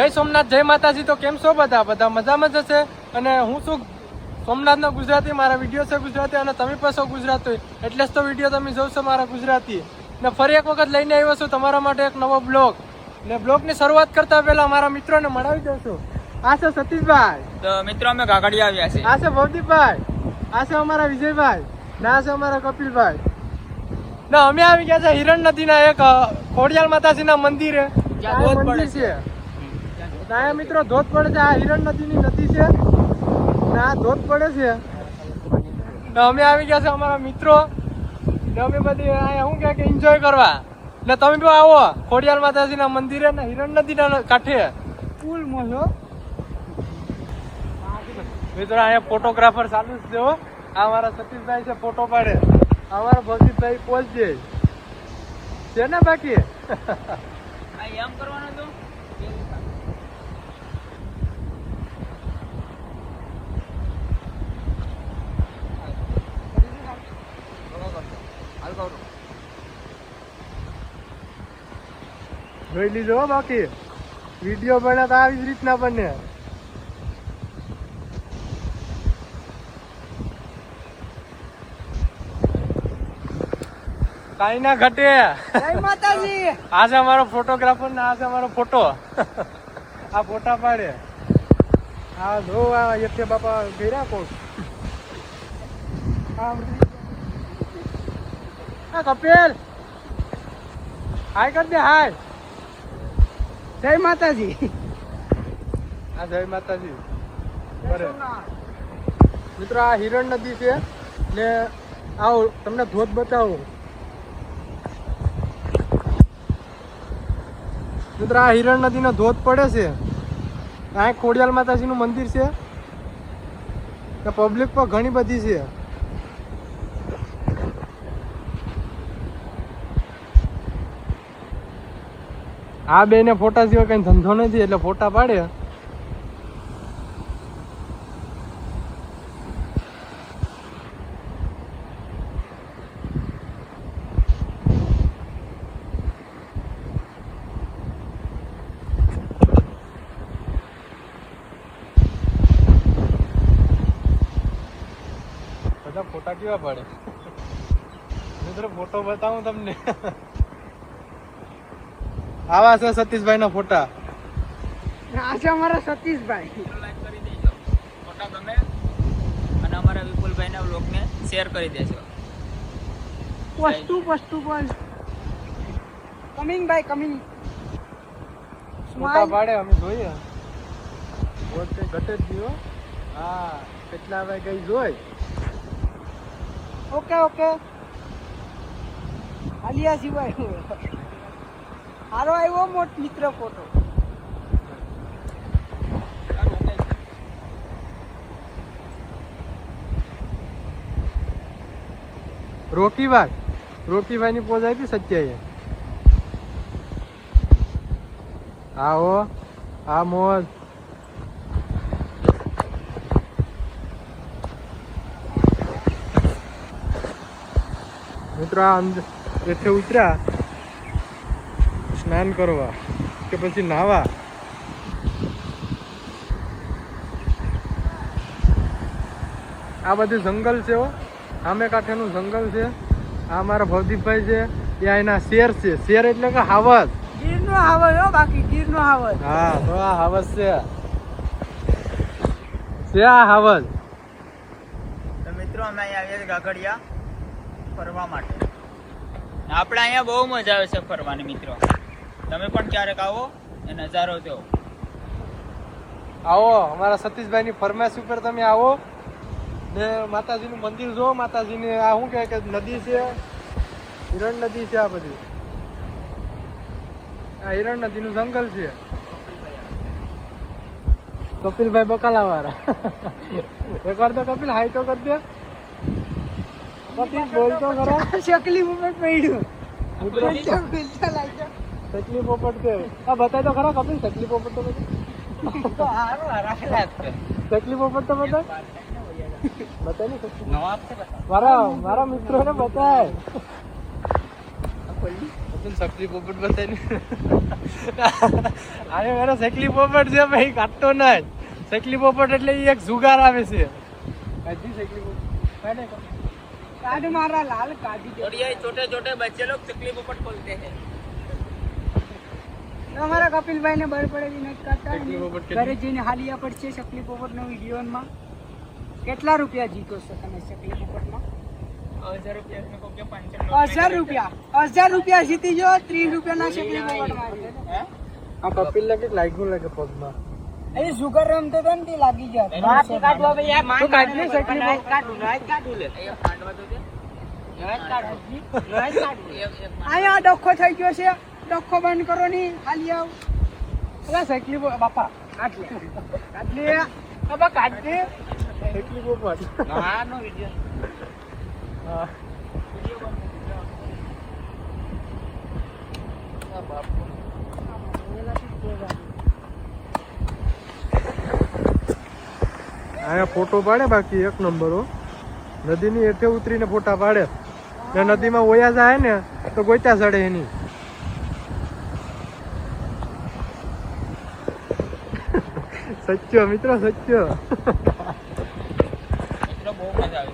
જય સોમનાથ જય માતાજી. તો કેમ છો બધા? બધા મજામાં જ હશે? અને હું શું સોમનાથનો ગુજરાતી મારા વીડિયો છે ગુજરાતી અને તમે પણ છો ગુજરાતી. એટલે જ તો વીડિયો તમે જોશો મારા ગુજરાતી. ને ફરી એક વખત લઈને આવ્યો છું તમારા માટે એક નવો બ્લોગ. ને બ્લોગની શરૂઆત કરતા પહેલા મારા મિત્રોને મળાવી દઉં છું આ છે સતીશભાઈ. તો મિત્રો અમે કાકડિયા આવ્યા છે આ છે ભવદીપભાઈ. આ છે અમારા વિજયભાઈ. ને આ છે અમારા કપિલભાઈ. ના અમે આવી ગયા છે હિરણ નદીના એક ખોડિયાલ માતાજીના મંદિરે. મંદિર છે. ને મિત્રો, ધોધ પડે છે. આ હિરણ નદીની નદી છે. ના, ધોધ પડે છે. ને અમે આવી ગયા છે અમારા મિત્રો. ને અમે બધી શું કે એન્જોય કરવા. ને તમે બી આવો, ખોડિયાર માતાજીના મંદિરે ને હિરણ નદીના કાંઠે. ફૂલ મોજો મિત્રો, અહીંયા ફોટોગ્રાફર ચાલુ જ છે હો. આ અમારા સતીશભાઈ છે ફોટો પાડે. અમારા ભગીતભાઈ પહોંચજે છે ને બાકી? એમ કરવાનું હતું? જોઈ લીધો બાકી. વીડિયો બને તો આવી જ રીતના બને. કાઈ ના ઘટે. આ છે અમારો ફોટોગ્રાફર ને આ છે અમારો ફોટો. આ ફોટા પાડે. આ જો આ યથે બાપા ગયરા કોક આ કપિલ. હાય કર દે હાય. જય માતાજી. આ જય માતાજી. મિત્રો, આ હિરણ નદી છે, ને આવો, તમને ધોધ બતાવો. મિત્રો, આ હિરણ નદીનો ધોધ પડે છે. આ ખોડિયાલ માતાજીનું મંદિર છે. પબ્લિક પણ ઘણી બધી છે. આ બેને ફોટા સિવાય કઈ ધંધો નથી, એટલે ફોટા પાડે. બધા ફોટા કેવા પડે? મિત્રો ફોટો બતાવું તમને. આવા છે સતીશભાઈ ના ફોટા. આ છે અમારા સતીશભાઈ. લાઈક ફોટા ગમે અને અમારા વિપુલભાઈના બ્લોગને શેર કરી દેજો. વસ્તુ વસ્તુ પણ. કમિંગ બાય કમિંગ ફોટા પાડે અમે જોઈએ. ઘટે જ હા. કેટલા ભાઈ ગઈ જોઈ ઓકે ઓકે. આલિયા સિવાય. હારો આવ્યો મોટ મિત્ર ફોટો રોકીભાઈ રોકીભાઈ ની પોઝ આપી સત્યાએ. આવો, આ મોજ મિત્રો, આ અંદર ઉતર્યા. સ્નાન કરવા કે પછી નાવા આ બધું જંગલ છે આમે સામે કાંઠેનું જંગલ છે. આ મારા ભવદીપભાઈ છે. એ એના શેર છે. શેર એટલે કે હાવસ ગીરનો હાવર હો બાકી ગીરનો હાવર હા તો આ હાવસ છે. છે આ હાવસ તો મિત્રો અમે અહીંયા આવ્યા છે કાકડિયા ફરવા માટે. આપણે અહીંયા બહુ મજા આવે છે ફરવાની મિત્રો. તમે પણ ક્યારેક આવો એ નજારો જો આવો અમારા સતીશભાઈની ફરમાઈશ ઉપર તમે આવો. ને માતાજીનું મંદિર જો માતાજીની આ શું કે નદી છે? હિરણ નદી છે આ બધી. આ હિરણ નદીનું જંગલ છે. કપિલભાઈ બકાલા વાળા એક વાર તો કપિલ હાઈ તો કરી દે. કપિલ બોલતો ખરા. શકલી મુમેન્ટ પડ્યું મિત્રો બોલતા બોલતા લાગ્યો તકલીફ પોપટ કે આ બતાય તો ખરા કપિલ તકલીફ પોપટ તો બતાય તો હારો હારા તકલીફ પોપટ તો બતાય બતાય ને તકલીફ નવા મારા મારા મિત્રોને બતાય તને સકલી પોપટ બતાવી અરે મારો સકલી પોપટ છે ભાઈ કાઢતો નહીં સકલી પોપટ એટલે ઈ એક જુગાર આવે છે કાઢી સકલી પોપટ કાઢે કાઢ મારા લાલ કાઢી દે और ये छोटे छोटे बच्चे लोग चकली पोपट बोलते हैं અમારા કપિલભાઈને બર પડેલી નથી કાઢતા ઘરે જઈને હાલિયા પડશે શકલી પોપટનો વિડીયોમાં. કેટલા રૂપિયા જીતો છો તમે શકલી પોપટમાં? હજાર રૂપિયા હજાર જીતી જો ત્રીસ રૂપિયાના શકલી તો લાગી જાય વાત આ ડોખો થઈ ગયો છે. ડોખો બંધ કરો ની હાલિયા અલા સકલી પો- બાપા કાઢ લે કાઢ લે બાપા કાઢ દે સકલી પોપટ હા. નો વિડિયો હા અહીંયા ફોટો પાડે બાકી એક નંબર હો. નદીની હેઠે ઉતરીને ફોટા પાડે. ને નદીમાં ઓયા જાય ને તો ગોયતા ચડે એની. સચ્ચો મિત્રો સચ્ચો મિત્રો બહુ મજા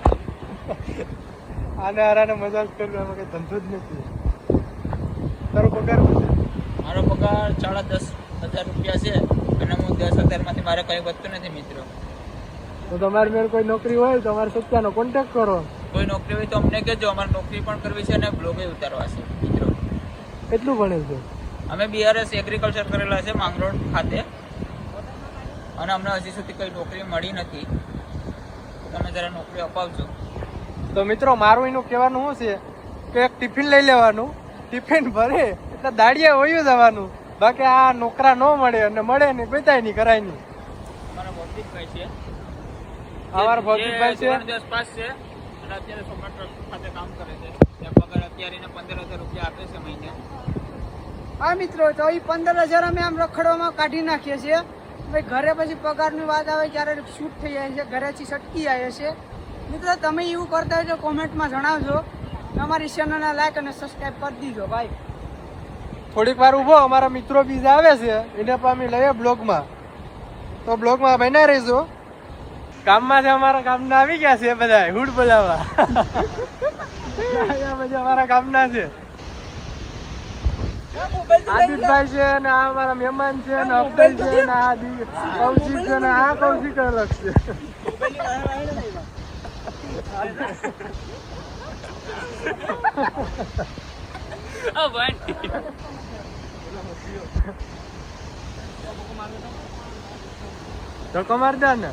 આવી આને મજા જ કરવી એમાં કઈ ધંધો જ નથી. તારો પગાર મારો પગાર સાડા દસ હજાર રૂપિયા છે અને હું દસ હજારમાંથી મારે કંઈ વધતું નથી મિત્રો. તો તમારી મેળ કોઈ નોકરી હોય તો અમારે સચ્ચાનો કોન્ટેક્ટ કરો. કોઈ નોકરી હોય તો અમને કહેજો અમારે નોકરી પણ કરવી છે અને બ્લોગે ઉતારવા છે મિત્રો. કેટલું ભણે છે? અમે બીઆરએસ એગ્રીકલ્ચર કરેલા છે માંગરોળ ખાતે. અને અમને હજી સુધી કોઈ નોકરી મળી નથી. તમે જરા નોકરી અપાવજો. તો મિત્રો મારું એનું કહેવાનું શું છે? કે એક ટિફિન લઈ લેવાનું. ટિફિન ભરે એટલે દાડિયા વયું જવાનું. બાકી આ નોકરા ન મળે અને મળે ને બધાય નહીં કરાય નહીં. અમારા ભૌતિકભાઈ છે. અમારા ભૌતિકભાઈ છે? દસ પાસ છે અને અત્યારે સોમનાથ ટ્રસ્ટ ખાતે કામ કરે છે. ત્યાં પગાર અત્યારે એને પંદર હજાર રૂપિયા આપે છે મહિને. હા મિત્રો તો એ પંદર હજાર અમે આમ રખડવામાં કાઢી નાખીએ છીએ. ભાઈ, ઘરે પછી પગારની વાત આવે ત્યારે શૂટ થઈ જાય છે, ઘરેથી સટકી જાય છે. મિત્રો, તમે એવું કરતા હોય તો કોમેન્ટમાં જણાવજો. અમારી ચેનલને લાઈક અને સબસ્ક્રાઈબ કરી દીજો, ભાઈ. થોડીક વાર ઊભો, અમારા મિત્રો બીજા આવે છે, એને પણ અમે લઈએ બ્લોગમાં તો બ્લોગમાં બન્યા રહીશું. કામમાંથી અમારા કામના આવી ગયા છે બધા હુડ બોલાવા બધા અમારા કામના છે. આદિતભાઈ છે ને આ અમારા મહેમાન છે ને છે આ કૌશિક છે છે ધક્કો માર ને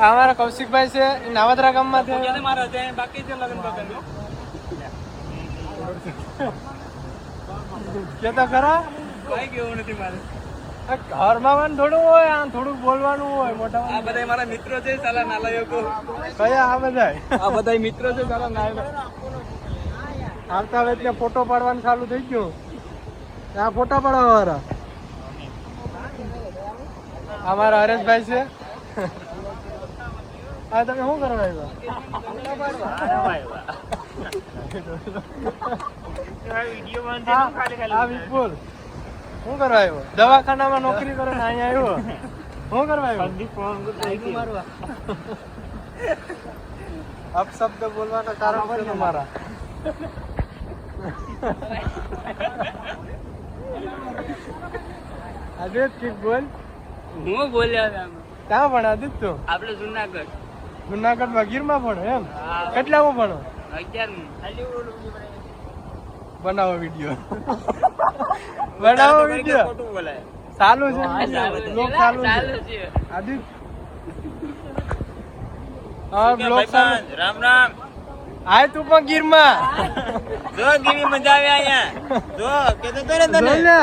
અમારા કૌશિકભાઈ છે નાવદરા ગામમાં છે. કે તો ખરા? કઈ કેવું નથી મારે. ઘરમાં પણ થોડું હોય આમ થોડુંક બોલવાનું હોય મોટા આ બધા મારા મિત્રો છે સાલા નાલાયકો. કયા આ બધા આ બધા મિત્રો છે સાલા નાલાયકો આવતા હવે એટલે ફોટો પાડવાનું ચાલુ થઈ ગયું. આ ફોટા પાડવા વાળા અમારા હરેશભાઈ છે. આ તમે શું કરવા આવ્યા? શું કરવા આવ્યો? દવાખાનામાં નોકરી કરો ને અહીંયા આવ્યો? શું કરવા આવ્યો? અપશબ્દ બોલવાના કારણ છે તમારા. આજે ઠીક બોલ. હું બોલ્યા ત્યાં પણ આદિત્ય? આપણે જુનાગઢ. જુનાગઢમાં ગીરમાં ભણો એમ? કેટલામાં ભણો? બનાવો વીડિયો. બનાવો વીડિયો. ચાલુ છે? બ્લોગ ચાલુ છે? આદિત હા બ્લોગ રામ રામ. આય તું પણ ગીરમાં. જો કેવી મજા આવે અહીંયા. જો કેતો તો ને તને.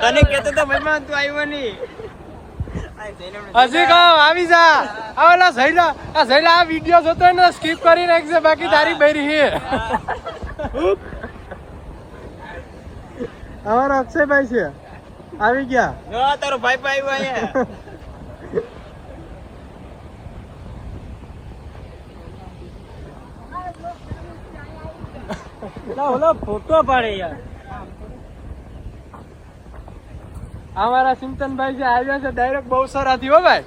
તને કેતો તો ભાઈ તું આવ્યો નહીં. હજી કહો આવી છે. આવી ગયા. તારો ભાઈ ભાઈ અહીંયા ઓલો ફોટો પાડે યાર. અમારા સિમતનભાઈ જે આવ્યા છે ડાયરેક્ટ બહુ સારાથી હો ભાઈ.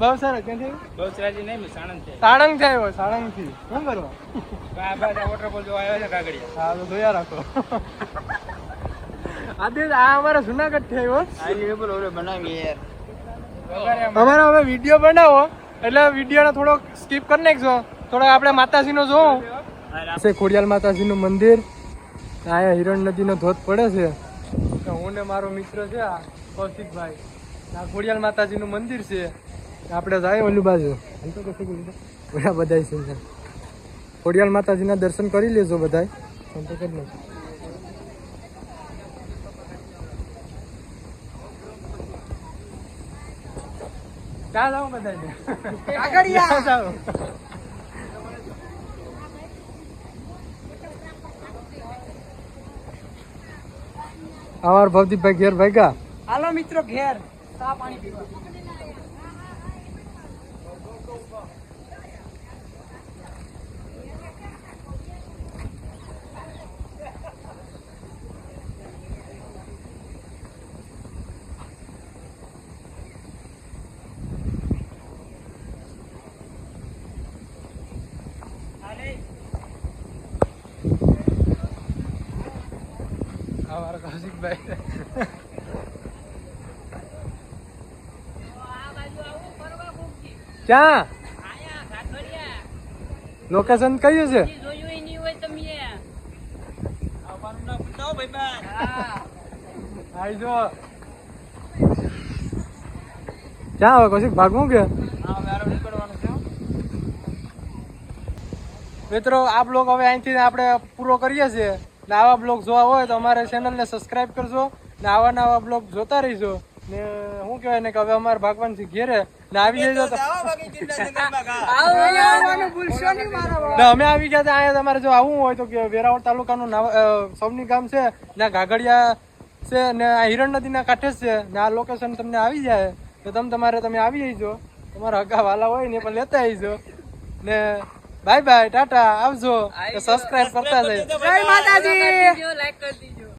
બહુ સારા ક્યાંથી? બહુચરાજી નહીં સાણંદ છે સાળંગથી આવ્યો સાળંગથી શું કરવા વોટરફોલ જોવા આવ્યો છે કાગડિયા હા તો જોયા રાખો. આજે આ અમારા જુનાગઢથી આવ્યો બોલો ઓલો બનાવી યાર. અમારે હવે વીડિયો બનાવો એટલે વીડિયો થોડોક સ્કીપ કરી નાખજો. થોડોક આપણે માતાજી નો જોવું છે ખોડિયાલ માતાજી નું મંદિર. અહીંયા હિરણ નદી નો ધોધ પડે છે. તો હું ને મારો મિત્ર છે આ. કૌશિકભાઈ આ ખોડિયાલ માતાજીનું મંદિર છે. આપણે જાય ઓલું બાજુ. બધા બધા છે. ખોડિયાલ માતાજીના દર્શન કરી લેજો બધા સંતો કરી બધા કાગડિયા જાવ અમાર ભવદીપભાઈ ઘેર ભાગ્યા. હાલો મિત્રો ઘેર. ચા પાણી પીવા. અમારા કૌશિકભાઈ. ક્યાં? લોકેશન કયું છે? ક્યાં હવે કૌશિક ભાગવું કે? હા હવે આરામ નીકળવાનું છે મિત્રો આ બ્લોગ હવે અહીંથી આપણે પૂરો કરીએ છીએ. ને આવા બ્લોગ જોવા હોય તો અમારે ચેનલને સબસ્ક્રાઇબ કરજો. ને આવા નવા બ્લોગ જોતા રહીશો ને શું કહેવાય ને કે હવે અમારે ભાગવાનથી ઘેરે ને આવી જજો તો. અમે આવી ગયા તા અહીંયા તમારે જો આવવું હોય તો કે વેરાવળ તાલુકાનું નાવ- સૌની ગામ છે ને ઘાઘડિયા છે ને આ હિરણ નદીના કાંઠે જ છે ને આ લોકેશન તમને આવી જાય. તો તમે તમારે તમે આવી જઈજો તમારા હગા વાલા હોય ને એ પણ લેતા આવીજો ને બાય બાય ટાટા આવજો. સબસ્ક્રાઇબ કરતા જઈ જય માતાજી. લાઈક કરી દીજો.